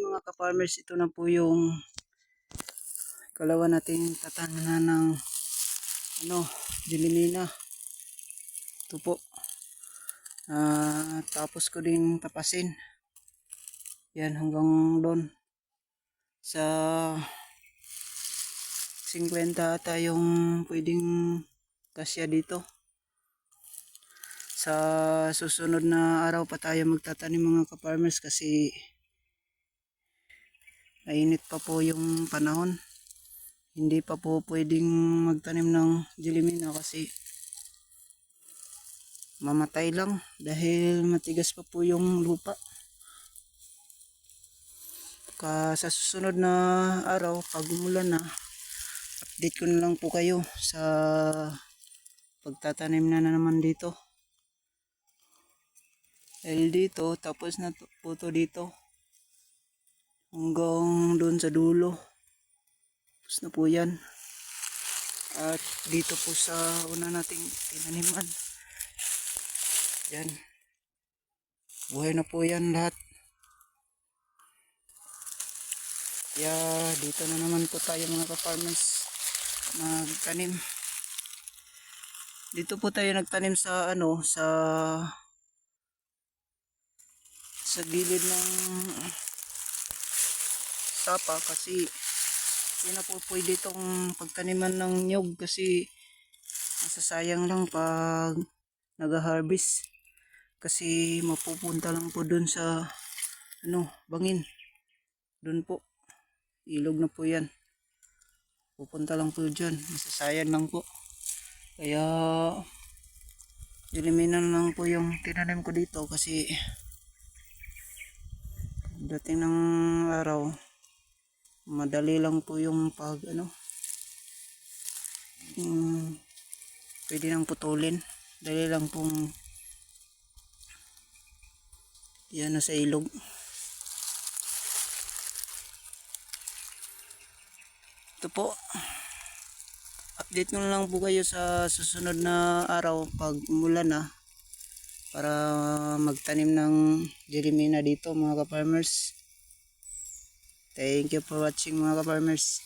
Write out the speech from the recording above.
mga ka-farmers, ito na po yung kalawa nating tatanan ng ano, dilimina. Ito po. Ah, tapos ko din tapasin. Yan hanggang doon. Sa 50 ata yung pwedeng kasya dito. Sa susunod na araw pa tayo magtatanim mga ka-farmers kasi mainit pa po yung panahon. Hindi pa po pwedeng magtanim ng dilimina kasi mamatay lang dahil matigas pa po yung lupa. Ka sa susunod na araw, pag umulan na, update ko na lang po kayo sa pagtatanim na, na naman dito. Dahil dito, tapos na po to dito. Hanggang doon sa dulo. Tapos na po yan. At dito po sa una nating tinaniman. Yan. Buhay na po yan lahat. Kaya dito na naman po tayo mga ka-farmers magtanim. Dito po tayo nagtanim sa ano, sa sa gilid ng sapa kasi hindi na po pwede itong pagtaniman ng nyog kasi masasayang lang pag nag-harvest. Kasi mapupunta lang po dun sa ano, bangin. Dun po. Ilog na po yan. Pupunta lang po dyan. Masasayang lang po. Kaya iliminan lang po yung tinanim ko dito kasi dating ng araw madali lang po yung pag ano um, pwede nang putulin. Dali lang pong yan na sa ilog. Ito po. Update na lang po kayo sa susunod na araw pag umulan na para magtanim ng jerimina dito mga ka-farmers thank you for watching mga ka-farmers